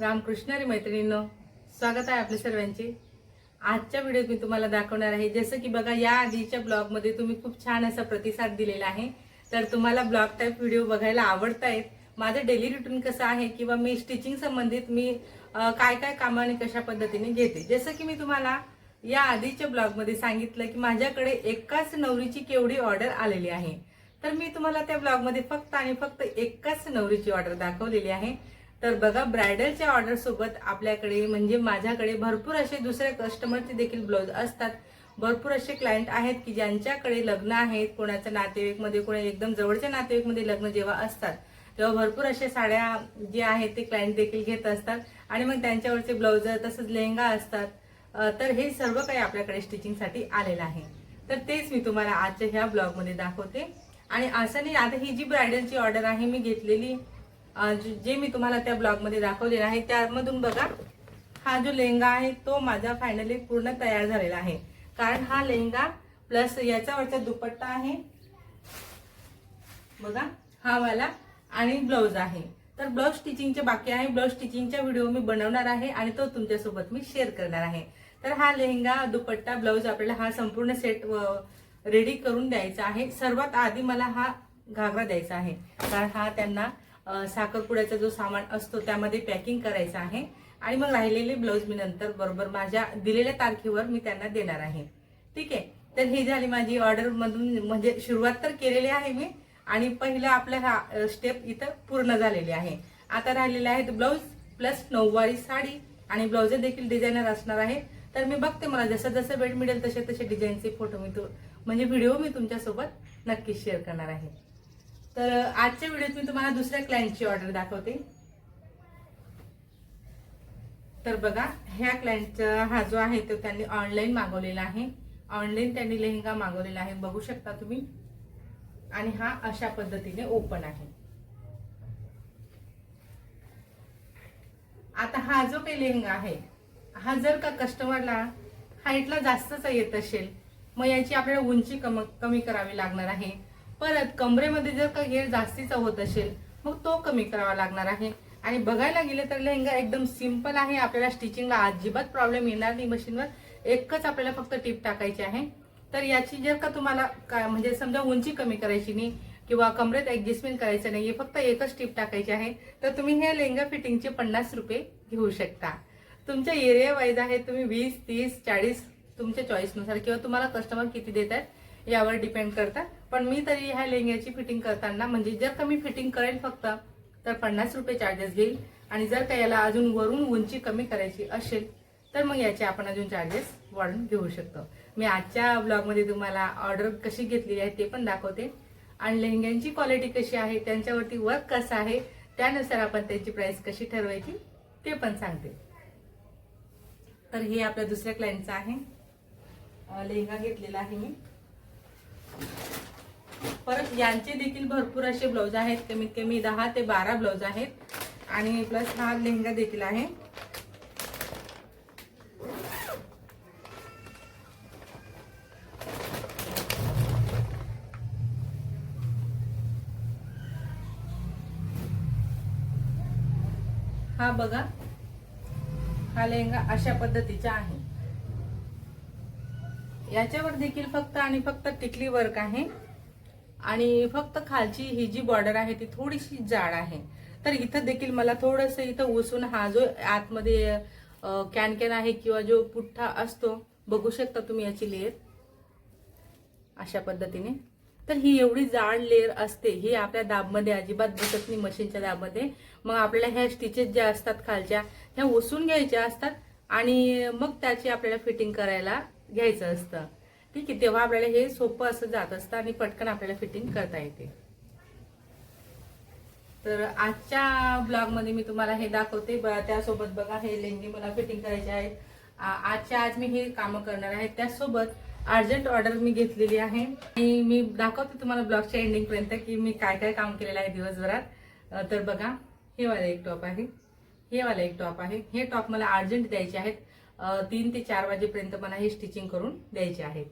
रामकृष्णारी मैत्रिणींनो स्वागत आहे आपल्या सर्वांचे. आजच्या व्हिडिओत मी तुम्हाला दाखवणार आहे जसं की बघा या आधीच्या ब्लॉगमध्ये तुम्ही खूप छान असा प्रतिसाद दिलेला आहे. तर तुम्हाला ब्लॉग टाईप व्हिडिओ बघायला आवडत आहेत माझं डेली रुटीन कसं आहे किंवा मी स्टिचिंग संबंधित मी काय काय कामाने कशा पद्धतीने घेते. जसं की मी तुम्हाला या आधीच्या ब्लॉगमध्ये सांगितलं की माझ्याकडे एकाच नवरीची केवढी ऑर्डर आलेली आहे. तर मी तुम्हाला त्या ब्लॉगमध्ये फक्त आणि फक्त एकाच नवरीची ऑर्डर दाखवलेली आहे. तर बघा ब्रायडलच्या ऑर्डर सोबत आपल्याकडे म्हणजे माझ्याकडे भरपूर असे दुसऱ्या कस्टमरचे देखील ब्लाऊज असतात. भरपूर असे क्लायंट आहेत की ज्यांच्याकडे लग्न आहेत कोणाच्या नातेवाईकमध्ये कोणा एकदम जवळच्या नातेवाईकमध्ये लग्न जेव्हा असतात तेव्हा भरपूर अशा साड्या जे आहेत ते क्लायंट देखील घेत असतात. आणि मग त्यांच्यावरचे ब्लाऊज तसंच लेहंगा असतात. तर हे सर्व काही आपल्याकडे स्टिचिंगसाठी आलेलं आहे. तर तेच मी तुम्हाला आजच्या ह्या ब्लॉगमध्ये दाखवते. आणि असं नाही आता ही जी ब्रायडलची ऑर्डर आहे मी घेतलेली जे जे मी तुम्हाला त्या ब्लॉगमध्ये दाखवलेलं आहे त्यामधून बघा हा जो लेहंगा आहे तो माझा फायनली पूर्ण तयार झालेला आहे. कारण हा लेहंगा प्लस याच्यावरचा दुपट्टा आहे. बघा हा वाला आणि ब्लाऊज आहे. तर ब्लाऊज स्टिचिंगचे बाकी आहे. ब्लाऊज स्टिचिंगचा व्हिडिओ मी बनवणार आहे आणि तो तुमच्यासोबत मी शेअर करणार आहे. तर हा लेहंगा दुपट्टा ब्लाऊज आपल्याला हा संपूर्ण सेट रेडी करून द्यायचा आहे. सर्वात आधी मला हा घागरा द्यायचा आहे. कारण हा त्यांना साखरपुड्याचा जो सामान असतो त्यामध्ये पॅकिंग करायचं आहे. आणि मग राहिलेले ब्लाऊज मी नंतर बरोबर माझ्या दिलेल्या तारखेवर मी त्यांना देणार आहे. ठीक आहे? तर ही झाली माझी ऑर्डर मधून म्हणजे सुरुवात तर केलेली आहे मी. आणि पहिला आपला हा स्टेप इथं पूर्ण झालेली आहे. आता राहिलेले आहेत ब्लाऊज प्लस नऊवारी साडी. आणि ब्लाऊज देखील डिझायनर असणार आहे तर मी बघते मला जसं जसं वेळ मिळेल तसे तसे डिझाईनचे फोटो मी तू म्हणजे व्हिडिओ मी तुमच्यासोबत नक्कीच शेअर करणार आहे. तर आजच्या व्हिडिओत मी तुम्हाला दुसऱ्या क्लायंटची ऑर्डर दाखवते. तर बघा ह्या क्लायंटचा हा जो आहे तो त्यांनी ऑनलाईन मागवलेला आहे. ऑनलाईन त्यांनी लेहंगा मागवलेला आहे बघू शकता तुम्ही. आणि हा अशा पद्धतीने ओपन आहे. आता हा जो काही लेहंगा आहे हा जर का कस्टमरला हाईटला जास्तच येत असेल मग याची आपल्याला उंची कम कमी करावी लागणार आहे. परत कमरेमध्ये जर का घेर जास्तीचा होत असेल मग तो कमी करावा लागणार आहे. आणि बघायला गेले तर लेहंगा एकदम सिंपल आहे. आपल्याला स्टिचिंगला अजिबात प्रॉब्लेम येणार नाही मशीनवर एकच आपल्याला फक्त टीप टाकायची आहे. तर याची जर का तुम्हाला काय म्हणजे समजा उंची कमी करायची नाही किंवा कमरेत ऍडजस्टमेंट करायचं नाही फक्त एकच टीप टाकायची आहे. तर तुम्ही हे लेहंगा फिटिंगचे पन्नास रुपये घेऊ शकता. तुमच्या एरिया वाईज आहे तुम्ही वीस तीस चाळीस तुमच्या चॉईसनुसार किंवा तुम्हाला कस्टमर किती देतात यावर डिपेंड करतात. पण मी तरी ह्या लेहंग्याची फिटिंग करताना म्हणजे जर का मी फिटिंग करेल फक्त तर पन्नास रुपये चार्जेस घेईल. आणि जर का याला अजून वरून उंची कमी करायची असेल तर मग याचे आपण अजून चार्जेस वाढून घेऊ शकतो. मी आजच्या ब्लॉगमध्ये तुम्हाला ऑर्डर कशी घेतलेली आहे ते पण दाखवते. आणि लेहंग्यांची क्वालिटी कशी आहे त्यांच्यावरती वर्क कसं आहे त्यानुसार आपण त्यांची प्राइस कशी ठरवायची ते पण सांगते. तर हे आपल्या दुसऱ्या क्लायंटचं आहे. लेहंगा घेतलेला आहे मी. परत यांचे देखील भरपूर असे ब्लाऊज आहेत. कमीत कमी दहा ते बारा ब्लाऊज आहेत. आणि प्लस हा लेहंगा देखील आहे. हा बघा. हा लेहंगा अशा पद्धतीचा आहे. याच्यावर देखील फक्त आणि फक्त टिकली वर्क आहे. आणि फक्त खालची ही जी बॉर्डर आहे ती थोडीशी जाड आहे. तर इथं देखील मला थोडंसं इथं उसून हा जो आतमध्ये कॅन कॅन आहे किंवा जो पुठ्ठा असतो बघू शकता तुम्ही याची लेअर अशा पद्धतीने. तर ही एवढी जाड लेअर असते ही आपल्या दाबमध्ये अजिबात बसत नाही मशीनच्या दाबमध्ये. मग आपल्याला ह्या स्टिचेस ज्या असतात खालच्या ह्या ओसून घ्यायच्या असतात आणि मग त्याची आपल्याला फिटिंग करायला घ्यायचं असतं. ठीक आहे तेव्हा आपल्याला हे सोपं असं जात असतं आणि पटकन आपल्याला फिटिंग करता येते. तर आजच्या ब्लॉगमध्ये मी तुम्हाला हे दाखवते. त्यासोबत बघा हे लेंगी मला फिटिंग करायचे आहेत. आजच्या आज मी हे कामं करणार आहे. त्यासोबत अर्जंट ऑर्डर मी घेतलेली आहे. आणि मी दाखवते तुम्हाला ब्लॉगच्या एंडिंगपर्यंत की मी काय काय काम केलेलं आहे दिवसभरात. तर बघा हे वाला एक टॉप आहे. हे वाला एक टॉप आहे. हे टॉप मला अर्जंट द्यायचे आहेत. तीन ते चार वाजेपर्यंत मला हे स्टिचिंग करून द्यायचे आहेत.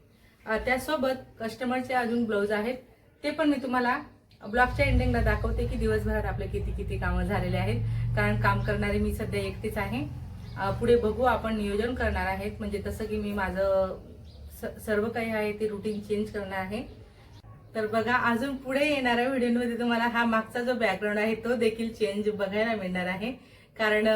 त्यासोबत कस्टमरचे अजून ब्लाऊज आहेत. ते पण मी तुम्हाला ब्लॉगच्या एंडिंगला दाखवते की दिवसभरात आपले किती किती कामं झालेले आहेत. कारण काम करणारी मी सध्या एकटीच आहे. पुढे बघू आपण नियोजन करणार आहेत. म्हणजे तसं की मी माझं स- सर्व काही आहे ते रुटीन चेंज करणार आहे. तर बघा अजून पुढे येणाऱ्या व्हिडिओमध्ये तुम्हाला हा मागचा जो बॅकग्राऊंड आहे तो देखील चेंज बघायला मिळणार आहे. कारण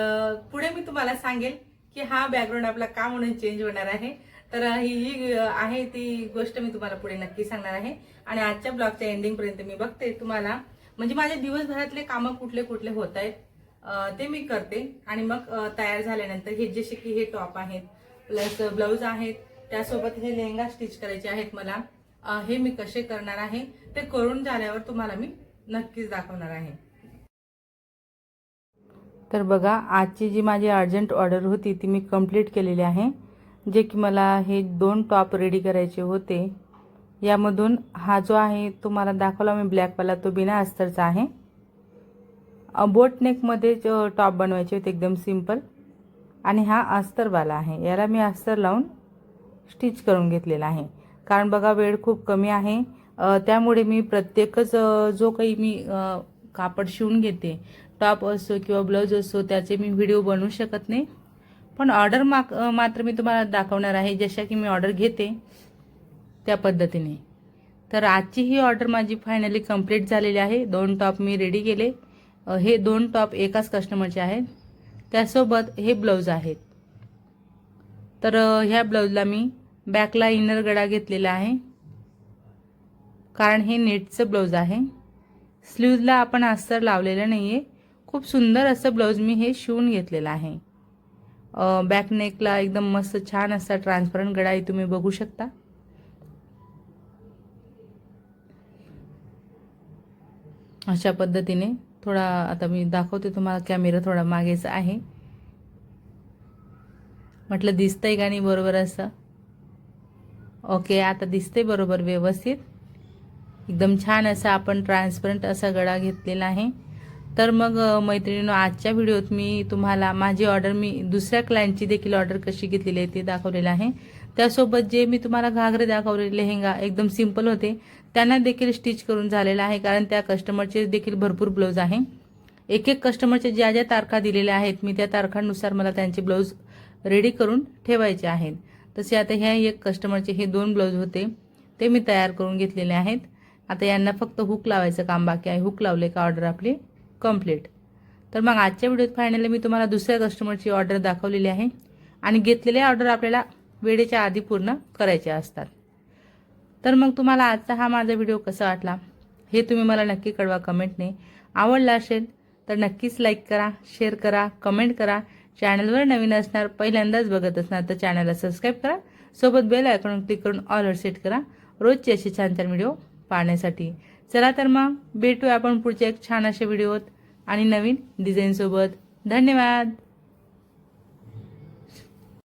पुढे मी तुम्हाला सांगेल की हा बॅकग्राऊंड आपला का म्हणून चेंज होणार आहे. तर ही आहे ती गोष्ट मी तुम्हाला पुढे नक्की सांगणार आहे. आणि आजच्या ब्लॉगच्या एंडिंग पर्यंत मी बघते तुम्हाला. म्हणजे माझ्या दिवसभरातले कामं कुठले कुठले होत आहेत ते मी करते. आणि मग तयार झाल्यानंतर हे जसे की हे टॉप आहेत प्लस ब्लाऊज आहेत त्यासोबत हे लेहंगा स्टिच करायचे आहेत मला. हे मी कसे करणार आहे ते करून झाल्यावर तुम्हाला मी नक्कीच दाखवणार आहे. तर बघा आजची जी माझी अर्जंट ऑर्डर होती ती मी कंप्लीट केलेली आहे. जे की मला हे दोन टॉप रेडी करायचे होते. यामधून हा जो आहे तो मला दाखवला मी ब्लॅकवाला तो बिना अस्तरचा आहे. बोटनेकमध्येच बोट टॉप बनवायचे होते एकदम सिंपल आणि हा अस्तरवाला आहे. याला मी अस्तर लावून स्टिच करून घेतलेला आहे. कारण बघा वेळ खूप कमी आहे. त्यामुळे मी प्रत्येकच जो काही मी कापड शिवून घेते टॉप असो किंवा ब्लाऊज असो त्याचे मी व्हिडिओ बनवू शकत नाही. पण ऑर्डर माक मात्र मी तुम्हाला दाखवणार आहे जशा की मी ऑर्डर घेते त्या पद्धतीने. तर आजची ही ऑर्डर माझी फायनली कंप्लीट झालेली आहे. दोन टॉप मी रेडी केले. हे दोन टॉप एकाच कस्टमरचे आहेत. त्यासोबत हे ब्लाऊज आहेत. तर ह्या ब्लाऊजला मी बॅकला इनर गडा घेतलेला आहे. कारण हे नेटचं ब्लाऊज आहे. स्लीव्जला आपण अस्तर लावलेलं नाही आहे खूप सुंदर असं ब्लाऊज मी हे शिवून घेतलेलं आहे. बॅक नेकला एकदम मस्त छान असा ट्रान्सपरंट गळाही तुम्ही बघू शकता. अशा पद्धतीने थोडा आता मी दाखवते तुम्हाला कॅमेरा थोडा मागेच आहे. म्हटलं दिसतंय का नाही बरोबर असं? ओके आता दिसते बरोबर व्यवस्थित. एकदम छान असा आपण ट्रान्सपरंट असा गळा घेतलेला आहे. तर मग अ, आजच्या व्हिडिओत मी तुम्हाला माझी ऑर्डर मी दुसऱ्या क्लायंटची देखील ऑर्डर कशी घेतलेली आहे ते दाखवलेलं आहे. त्यासोबत जे मी तुम्हाला घागरे दाखवले लेहेंगा एकदम सिंपल होते त्यांना देखील स्टिच करून झालेलं आहे कारण त्या कस्टमरचे देखील भरपूर ब्लाऊज आहे. एक एक कस्टमरच्या ज्या ज्या तारखा दिलेल्या आहेत मी त्या तारखांनुसार मला त्यांचे ब्लाऊज रेडी करून ठेवायचे आहेत. तसे आता ह्या एक कस्टमरचे हे दोन ब्लाऊज होते ते मी तयार करून घेतलेले आहेत. आता यांना फक्त हुक लावायचं काम बाकी आहे. हुक लावले का ऑर्डर आपली? कंप्लीट तर मग आजच्या व्हिडिओत फायनली मी तुम्हाला दुसऱ्या कस्टमरची ऑर्डर दाखवलेली आहे. आणि घेतलेल्या ऑर्डर आपल्याला वेळेच्या आधी पूर्ण करायच्या असतात. तर मग तुम्हाला आजचा हा माझा व्हिडिओ कसा वाटला? हे तुम्ही मला नक्की कळवा कमेंटने आवडला असेल तर नक्कीच लाईक करा शेअर करा कमेंट करा. चॅनलवर नवीन असणार पहिल्यांदाच बघत असणार तर चॅनलला सबस्क्राईब करा. सोबत बेल आयकॉन क्लिक करून ऑलवर सेट करा. रोजचे असे छान छान व्हिडिओ पाहण्यासाठी. चला तर मग भेटूया आपण पुढच्या एक छान अशा व्हिडिओत. आणि नवीन डिझाईनसोबत धन्यवाद.